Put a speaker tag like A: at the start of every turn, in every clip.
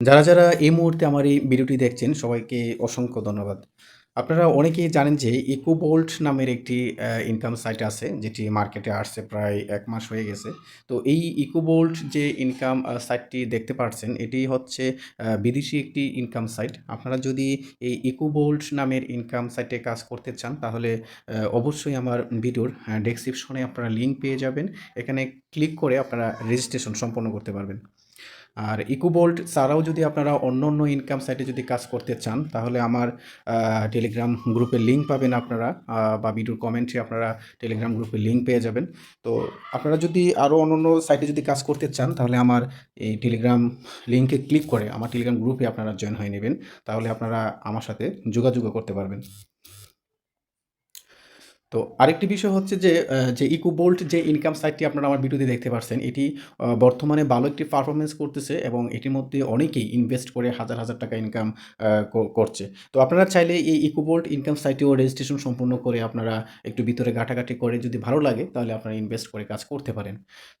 A: যারা, যারা এই মুহূর্তে আমার এই ভিডিওটি দেখছেন সবাইকে অসংখ্য ধন্যবাদ। আপনারা অনেকেই জানেন যে ইকোবোল্ট নামের একটি ইনকাম সাইট আছে যেটি মার্কেটে আসছে প্রায় এক মাস হয়ে গেছে। তো এই ইকোবোল্ট যে ইনকাম সাইটটি দেখতে পারছেন এটি হচ্ছে বিদেশি একটি ইনকাম সাইট। আপনারা যদি এই ইকোবোল্ট নামের ইনকাম সাইটে কাজ করতে চান তাহলে অবশ্যই আমার ভিডিওর ডেসক্রিপশনে আপনারা লিঙ্ক পেয়ে যাবেন। এখানে ক্লিক করে আপনারা রেজিস্ট্রেশন সম্পন্ন করতে পারবেন। আর ইকোবোল্ট ছাড়াও যদি আপনারা অন্য, অন্য ইনকাম সাইটে যদি কাজ করতে চান তাহলে আমার টেলিগ্রাম গ্রুপের লিঙ্ক পাবেন আপনারা বা ভিডিওর কমেন্টে আপনারা টেলিগ্রাম গ্রুপের লিঙ্ক পেয়ে যাবেন। তো আপনারা যদি আরও অন্য অন্য সাইটে যদি কাজ করতে চান তাহলে আমার এই টেলিগ্রাম লিঙ্কে ক্লিক করে আমার টেলিগ্রাম গ্রুপে আপনারা জয়েন হয়ে নেবেন তাহলে আপনারা আমার সাথে যোগাযোগও করতে পারবেন। তো আরেকটি বিষয় হচ্ছে যে যে ইকোবোল্ট যে ইনকাম সাইটটি আপনারা আমার ভিডিওতে দেখতে পারছেন এটি বর্তমানে ভালো একটি পারফরম্যান্স করতেছে এবং এটির মধ্যে অনেকেই ইনভেস্ট করে হাজার, হাজার টাকা ইনকাম করছে। তো আপনারা চাইলে এই ইকোবোল্ট ইনকাম সাইটেও রেজিস্ট্রেশন সম্পূর্ণ করে আপনারা একটু ভিতরে ঘাটাঘাটি করে যদি ভালো লাগে তাহলে আপনারা ইনভেস্ট করে কাজ করতে পারেন।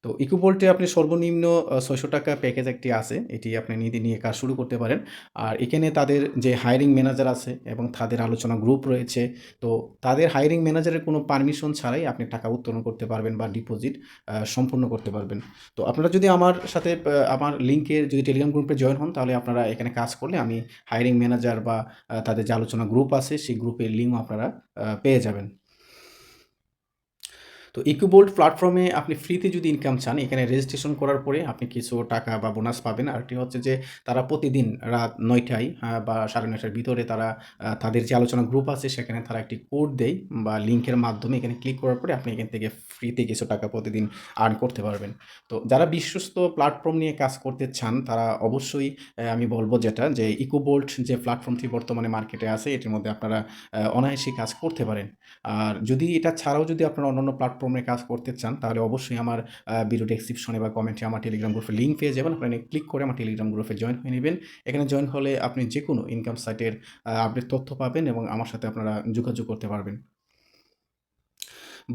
A: তো ইকোবোল্টে আপনি সর্বনিম্ন আ ৳৬০০ প্যাকেজ একটি আছে। এটি আপনি নিতে নিয়ে কাজ শুরু করতে পারেন। আর এখানে তাদের যে হায়ারিং ম্যানেজার আছে এবং তাদের আলোচনা গ্রুপ রয়েছে। তো তাদের হায়ারিং ম্যানেজারের কোনো পারমিশন ছাড়াই আপনি টাকা উত্তোলন করতে পারবেন বা ডিপোজিট সম্পূর্ণ করতে পারবেন। তো আপনারা যদি আমার সাথে আমার লিঙ্কে যদি টেলিগ্রাম গ্রুপে জয়েন হন, তাহলে আপনারা এখানে কাজ করলে আমি হায়ারিং ম্যানেজার বা তাদের যে আলোচনা গ্রুপ আছে, সেই গ্রুপের লিঙ্ক আপনারা পেয়ে যাবেন। তো ইকোবোল্ট প্ল্যাটফর্মে আপনি ফ্রিতে যদি ইনকাম চান, এখানে রেজিস্ট্রেশন করার পরে আপনি কিছু টাকা বা বোনাস পাবেন। আর আরেকটি হচ্ছে যে, তারা প্রতিদিন রাত নয়টায় বা ৯:৩০ টার ভিতরে তারা তাদের যে আলোচনা গ্রুপ আছে, সেখানে তারা একটি কোড দেয় বা লিঙ্কের মাধ্যমে এখানে ক্লিক করার পরে আপনি এখান থেকে ফ্রিতে কিছু টাকা প্রতিদিন আর্ন করতে পারবেন। তো যারা বিশ্বস্ত প্ল্যাটফর্ম নিয়ে কাজ করতে চান, তারা অবশ্যই আমি বলব যেটা যে ইকোবোল্ট যে প্ল্যাটফর্মটি বর্তমানে মার্কেটে আছে, এটির মধ্যে আপনারা আ অনায়াসেই কাজ করতে পারেন। আর যদি এটা ছাড়াও যদি আপনারা অন্যান্য প্ল্যাটফর্মে কাজ করতে চান, তাহলে অবশ্যই আমার ভিডিও ডেসক্রিপশনে বা কমেন্টে আমার টেলিগ্রাম গ্রুপের লিঙ্ক পেয়ে যাবেন। ওখানে ক্লিক করে আমার টেলিগ্রাম গ্রুপে জয়েন হয়ে নেবেন এখানে জয়েন হলে আপনি যে কোনো ইনকাম সাইটের আপডেট তথ্য পাবেন এবং আমার সাথে আপনারা যোগাযোগ করতে পারবেন।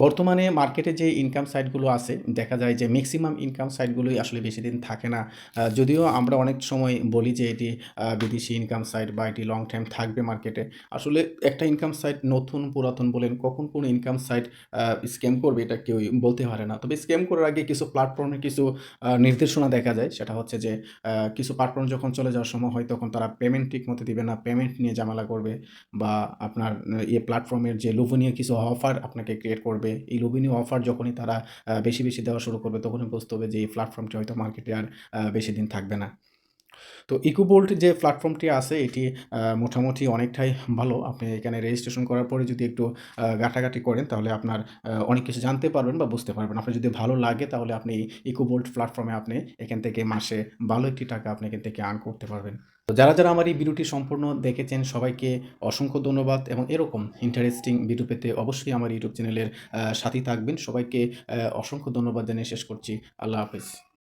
A: বর্তমানে মার্কেটে যে ইনকাম সাইটগুলো আছে, দেখা যায় যে ম্যাক্সিমাম ইনকাম সাইটগুলোই আসলে বেশি দিন থাকে না। যদিও আমরা অনেক সময় বলি যে এটি বিদেশি ইনকাম সাইট বা এটি লং টাইম থাকবে মার্কেটে। আসলে একটা ইনকাম সাইট নতুন, পুরাতন বলেন, কখন কোন ইনকাম সাইট স্ক্যাম করবে এটা কেউ বলতে পারে না। তবে স্ক্যাম করার আগে কিছু প্ল্যাটফর্মে কিছু নির্দেশনা দেখা যায়। সেটা হচ্ছে যে কিছু প্ল্যাটফর্ম যখন চলে যাওয়ার সময় হয়, তখন তারা পেমেন্ট ঠিক মতো দিবে না। পেমেন্ট নিয়ে ঝামেলা করবে বা আপনার ইয়ে প্ল্যাটফর্মের যে লোভনীয় কিছু অফার আপনাকে ক্রিয়েট করবে। এই লোভনীয় অফার যখনই তারা বেশি, বেশি দেওয়া শুরু করবে তখনই বুঝতে হবে যে এই প্ল্যাটফর্মটি হয়তো মার্কেটে আর বেশি দিন থাকবে না। তো ইকোবোল্ট যে প্ল্যাটফর্মটি আছে এটি মোটামুটি অনেকটাই ভালো। আপনি এখানে রেজিস্ট্রেশন করার পরে যদি একটু ঘাটাঘাটি করেন তাহলে আপনার অনেক কিছু জানতে পারবেন বা বুঝতে পারবেন। আপনার যদি ভালো লাগে তাহলে আপনি ইকোবোল্ট প্ল্যাটফর্মে আপনি এখান থেকে মাসে ভালো একটি টাকা আপনি এখান থেকে আর্ন করতে পারবেন। তো যারা, যারা আমার এই ভিডিওটি সম্পূর্ণ দেখেছেন সবাইকে অসংখ্য ধন্যবাদ এবং এরকম ইন্টারেস্টিং ভিডিও পেতে অবশ্যই আমার ইউটিউব চ্যানেলের সাথেই থাকবেন। সবাইকে অসংখ্য ধন্যবাদ জানিয়ে শেষ করছি। আল্লাহ হাফেজ।